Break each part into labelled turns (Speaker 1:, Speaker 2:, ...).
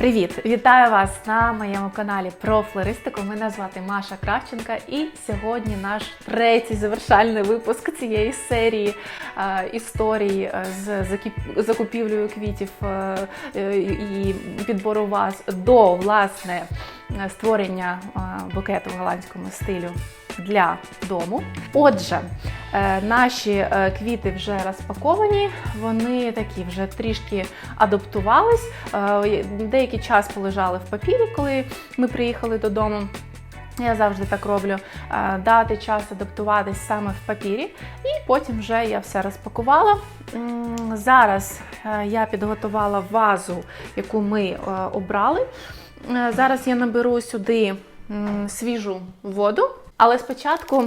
Speaker 1: Привіт! Вітаю вас на моєму каналі про флористику. Мене звати Маша Кравченка, і сьогодні наш третій завершальний випуск цієї серії е, історій е, з закупівлею квітів е, е, і підбору вас до власне створення е, букету в голландському стилю для дому. Отже, е, наші е, квіти вже розпаковані, вони такі вже трішки адаптувались. Е, Деякий час полежали в папірі, коли ми приїхали додому. Я завжди так роблю. е, Дати час адаптуватись саме в папірі, і потім вже я все розпакувала. Зараз е, я підготувала вазу, яку ми е, обрали. Е, Зараз я наберу сюди свіжу воду. Але спочатку,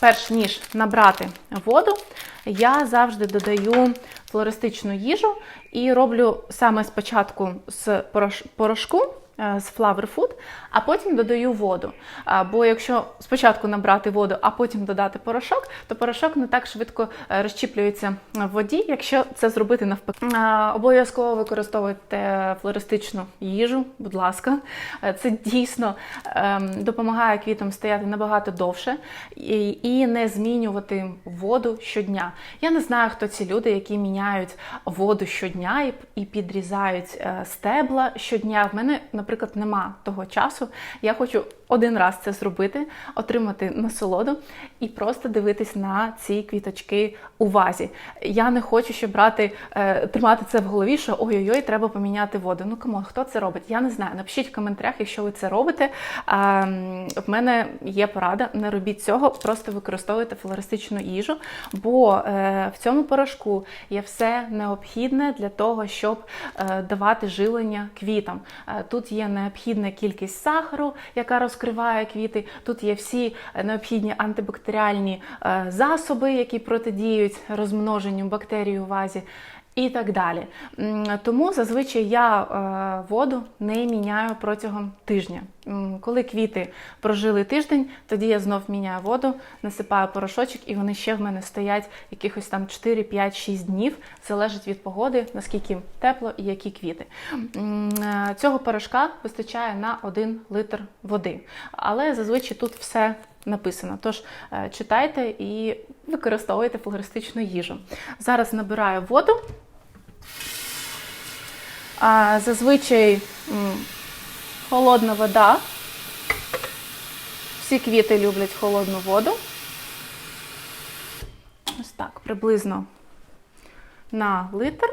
Speaker 1: перш ніж набрати воду, я завжди додаю флористичну їжу і роблю саме спочатку з порош- порошку. Е, З Flower Food, а потім додаю воду. Бо якщо спочатку набрати воду, а потім додати порошок, то порошок не так швидко е, розчіплюється в воді, якщо це зробити навпаки. Обов'язково використовуйте флористичну їжу, будь ласка. Е, Це дійсно ем, допомагає квітам стояти набагато довше і, не змінювати воду щодня. Я не знаю, хто ці люди, які міняють воду щодня і, підрізають стебла щодня. В мене, наприклад, нема того часу. Я хочу один раз це зробити, отримати насолоду і просто дивитись на ці квіточки у вазі. Я не хочу ще брати, е, тримати це в голові, що ой-ой-ой, треба поміняти воду. Ну камон, хто це робить? Я не знаю. Напишіть в коментарях, якщо ви це робите. В мене є порада, не робіть цього, просто використовуйте флористичну їжу, бо е, в цьому порошку є все необхідне для того, щоб е, давати жилення квітам. Тут є необхідна кількість сахару, яка розкриває квіти. Тут є всі е, необхідні антибактеріальні е, засоби, які протидіють розмноженню бактерій у вазі. І так далі. Тому зазвичай я е, воду не міняю протягом тижня. Коли квіти прожили тиждень, тоді я знов міняю воду, насипаю порошочок, і вони ще в мене стоять якихось там 4, 5, 6 днів. Залежить від погоди, наскільки тепло і які квіти. Е, Цього порошка вистачає на 1 литр води. Але зазвичай тут все написано. Тож е, читайте і використовуйте флористичну їжу. Зараз набираю воду. Зазвичай холодна вода. Всі квіти люблять холодну воду. Ось так, приблизно на литр.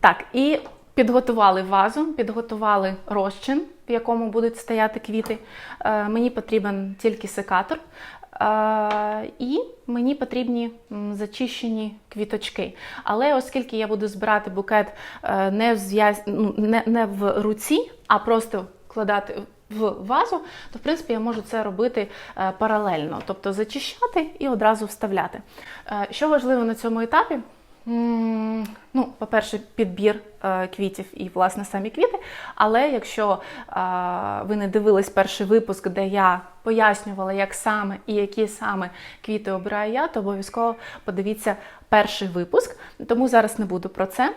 Speaker 1: Так, і підготували вазу, підготували розчин, в якому будуть стояти квіти. Е, мені потрібен тільки секатор. Е, і мені потрібні зачищені квіточки. Але оскільки я буду збирати букет е, не в, ну, не, не в руці, а просто вкладати в вазу, то в принципі я можу це робити паралельно, тобто зачищати і одразу вставляти. Що важливо на цьому етапі? Ну, по-перше, підбір е, квітів і, власне, самі квіти. Але якщо е, ви не дивились перший випуск, де я пояснювала, як саме і які саме квіти обираю я, то обов'язково подивіться перший випуск. Тому зараз не буду про це.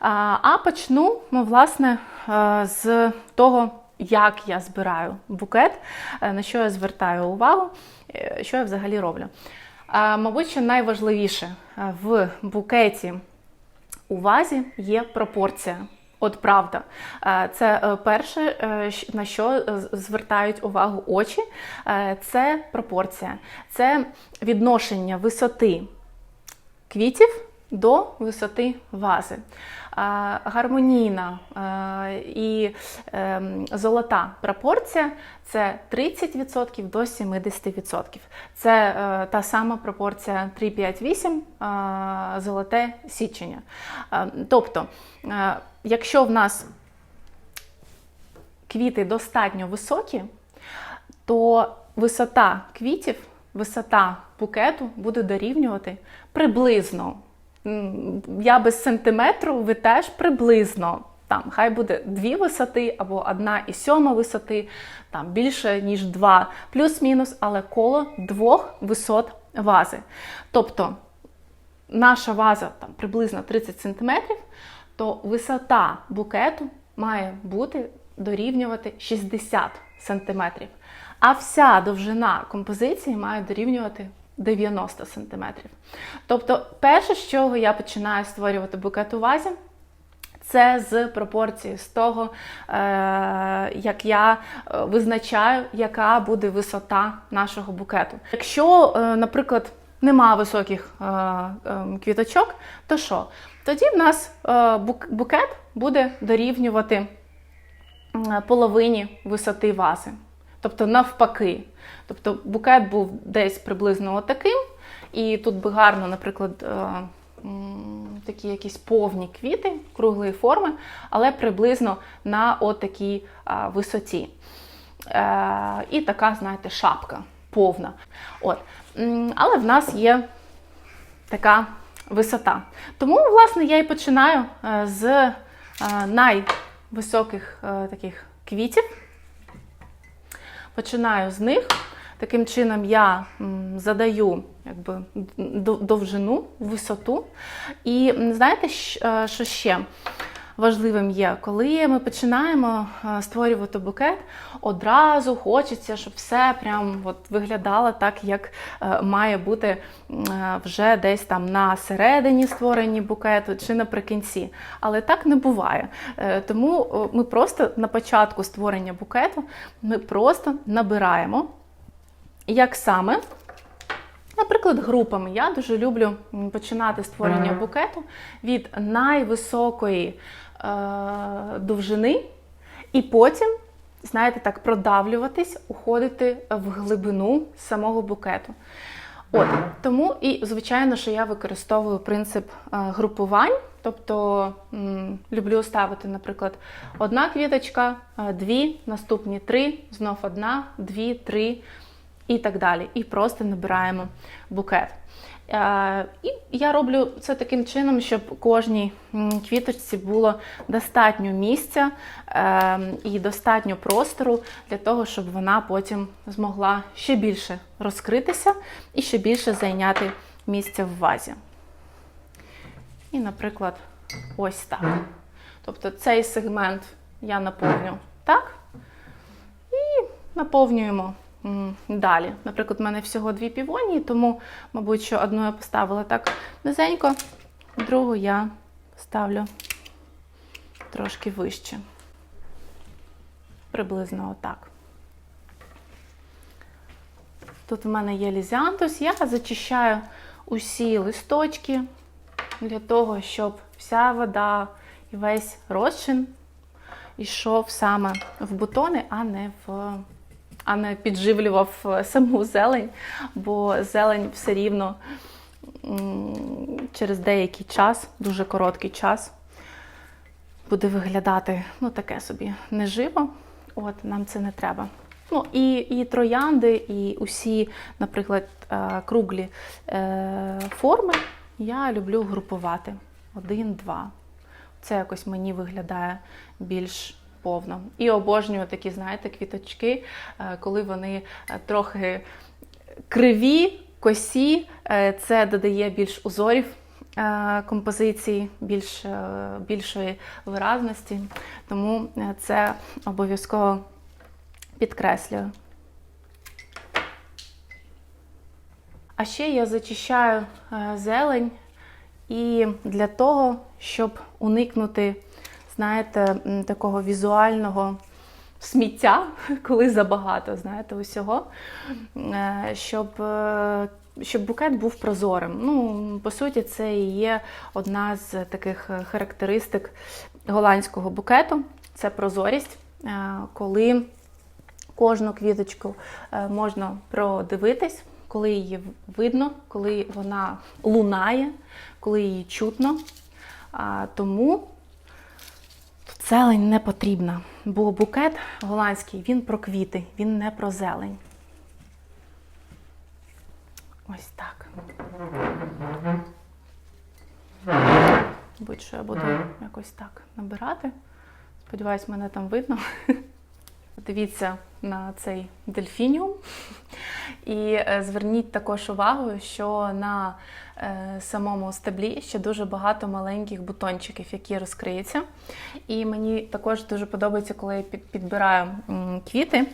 Speaker 1: А, почну, ну, власне, е, з того, як я збираю букет, на що я звертаю увагу, що я взагалі роблю. Мабуть, що найважливіше в букеті у вазі є пропорція. От правда, це е, перше, е, на що е, звертають увагу очі, це пропорція, це відношення висоти квітів до висоти вази. Гармонійна і ем, золота пропорція це 30% до 70%. Це е, та сама пропорція 3-5-8 е, золоте січення. Тобто, е, якщо в нас квіти достатньо високі, то висота квітів, висота букету буде дорівнювати приблизно. Я без сантиметру, ви теж приблизно. Там хай буде дві висоти або одна і сьома висоти, там більше ніж два, плюс-мінус, але коло двох висот вази. Тобто наша ваза там приблизно 30 см, то висота букету має бути дорівнювати 60 см, а вся довжина композиції має дорівнювати 90 см. Тобто, перше, з чого я починаю створювати букет у вазі, це з пропорції з того, е, як я е, визначаю, яка буде висота нашого букету. Якщо, е, наприклад, нема високих квіточок, то що? Тоді в нас бук- букет буде дорівнювати половині висоти вази. Тобто навпаки. Тобто букет був десь приблизно отаким, і тут би гарно, наприклад, е, такі якісь повні квіти круглої форми, але приблизно на отакій висоті. Е, і така, знаєте, шапка повна. От. Але в нас є така висота. Тому, власне, я і починаю е, з е, найвисоких е, таких квітів. Починаю з них. Таким чином я задаю якби, довжину, висоту. І знаєте, е, що ще важливим є? Коли ми починаємо е, створювати букет, одразу хочеться, щоб все прям от виглядало так, як е, має бути е, вже десь там на середині створенні букету чи наприкінці. Але так не буває. Тому ми просто на початку створення букету ми просто набираємо. Як саме? Наприклад, групами. Я дуже люблю починати створення букету від найвисокої довжини, і потім, знаєте, так, продавлюватись, уходити в глибину самого букету. От, тому і, звичайно, що я використовую принцип е, групувань. Тобто люблю ставити, наприклад, одна квіточка, е, дві, наступні три, знов одна, дві, три і так далі. І просто набираємо букет. І я роблю це таким чином, щоб кожній квіточці було достатньо місця е, і достатньо простору для того, щоб вона потім змогла ще більше розкритися і ще більше зайняти місця в вазі. І, наприклад, ось так. Тобто цей сегмент я наповню так. І наповнюємо далі. Наприклад, у мене всього дві півонії, тому, мабуть, що одну я поставила так низенько, другу я ставлю трошки вище. Приблизно отак. Тут в мене є лізіантус. Я зачищаю усі листочки для того, щоб вся вода і весь розчин йшов саме в бутони, а не в а не підживлював е, саму зелень, бо зелень все рівно через деякий час, дуже короткий час, буде виглядати ну, таке собі неживо. От, нам це не треба. Ну, і, і троянди, і усі, наприклад, е, круглі е, форми я люблю групувати. Один-два. Це якось мені виглядає більш повно. І обожнюю такі, знаєте, квіточки, е, коли вони е, трохи криві, косі. Е, Це додає більш узорів композиції, більш, більшої виразності. Тому це обов'язково підкреслюю. А ще я зачищаю зелень і для того, щоб уникнути, знаєте, такого візуального сміття, коли забагато, знаєте, усього, е, щоб, е, щоб букет був прозорим. Ну, по суті, це і є одна з таких е, характеристик голландського букету це прозорість, коли кожну квіточку можна продивитись, коли її видно, коли вона лунає, коли її чутно. А, Тому зелень не потрібна, бо букет голландський він про квіти, він не про зелень. Ось так. Будь-що я буду якось так набирати. Сподіваюсь, мене там видно. Дивіться на цей дельфініум. І е, зверніть також увагу, що на е, самому стеблі ще дуже багато маленьких бутончиків, які розкриються. І мені також дуже подобається, коли я підбираю квіти.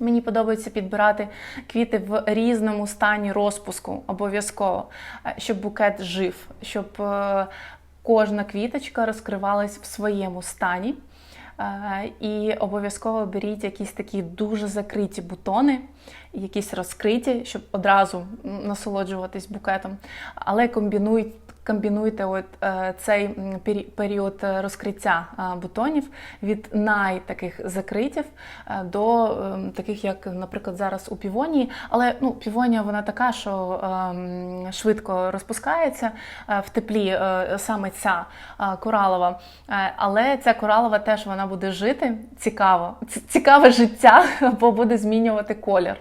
Speaker 1: Мені подобається підбирати квіти в різному стані розпуску обов'язково, е, щоб букет жив, щоб кожна квіточка розкривалась в своєму стані. Е, І обов'язково беріть якісь такі дуже закриті бутони, якісь розкриті, щоб одразу насолоджуватись букетом. Але комбінуйте. Комбінуйте от, е, цей період е, розкриття е, бутонів від найтаких закритів до е, таких, як, наприклад, зараз у півонії. Але ну, півонія вона така, що ем, швидко розпускається в теплі саме ця коралова. Але ця коралова теж вона буде жити цікаво, цікаве життя, бо буде змінювати колір.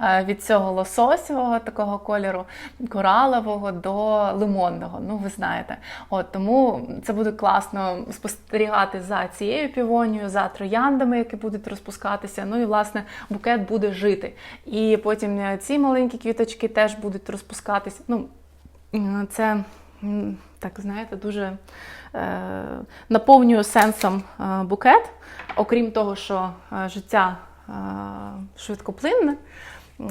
Speaker 1: Е, Від цього лососового такого кольору, коралового до лимонного. Ну, ви знаєте. От тому це буде класно спостерігати за цією півонією, за трояндами, які будуть розпускатися. Ну і власне букет буде жити. І потім е, ці маленькі квіточки теж будуть розпускатися. Ну, це так знаєте, дуже е, наповнює сенсом е, букет, окрім того, що е, життя е, швидкоплинне,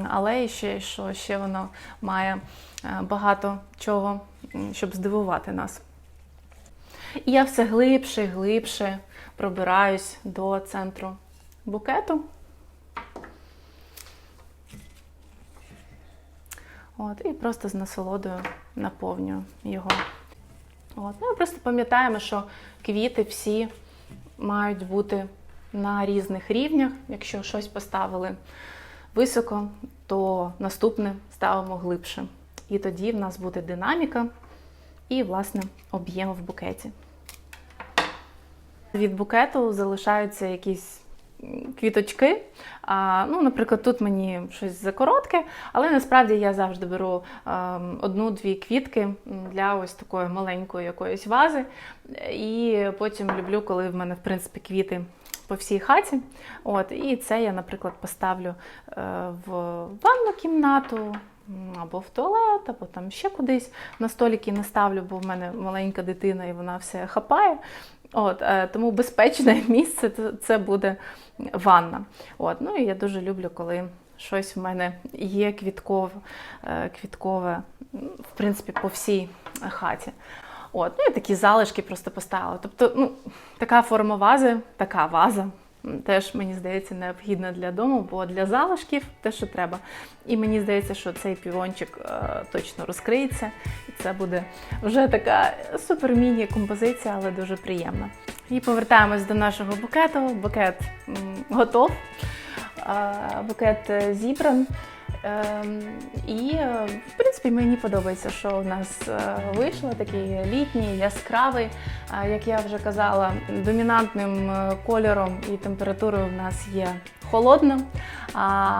Speaker 1: але ще, що ще воно має е, багато чого, щоб здивувати нас. І я все глибше і глибше пробираюсь до центру букету. От, і просто з насолодою наповнюю його. От. Ну, просто пам'ятаємо, що квіти всі мають бути на різних рівнях. Якщо щось поставили високо, то наступне ставимо глибше. І тоді в нас буде динаміка і, власне, об'єм в букеті. Від букету залишаються якісь квіточки. А, ну, наприклад, тут мені щось закоротке, але насправді я завжди беру ем, одну-дві квітки для ось такої маленької якоїсь вази. І потім люблю, коли в мене, в принципі, квіти по всій хаті. От, і це я, наприклад, поставлю е, в ванну кімнату. Або в туалет, або там ще кудись на століки не ставлю, бо в мене маленька дитина і вона все хапає. От, е, тому безпечне місце це- буде ванна. От, ну і я дуже люблю, коли щось в мене є квіткове, е, квіткове в принципі, по всій хаті. От, ну і такі залишки просто поставила. Тобто, ну, така форма вази, така ваза. Теж мені здається необхідна для дому, бо для залишків те, що треба. І мені здається, що цей півончик е, точно розкриється, і це буде вже така супер міні композиція, але дуже приємна. І повертаємось до нашого букету. Букет м, готов. Е, Букет е, зібран. Ем, І, е, в принципі, мені подобається, що у нас е, вийшло такий літній, яскравий. Як я вже казала, домінантним е, кольором і температурою в нас є холодно,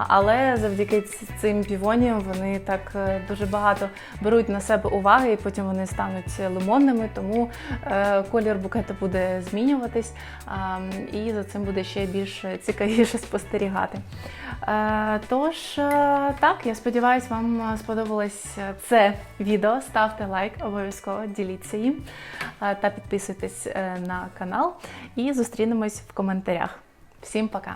Speaker 1: але завдяки цим півоніям вони так е, дуже багато беруть на себе уваги, і потім вони стануть лимонними, тому е, колір букету буде змінюватись, і за цим буде ще більш цікавіше спостерігати. Е, Тож, так, я сподіваюся, вам сподобалось це відео. Ставте лайк, обов'язково діліться їм та підписуйтесь на канал. І зустрінемось в коментарях. Всім пока!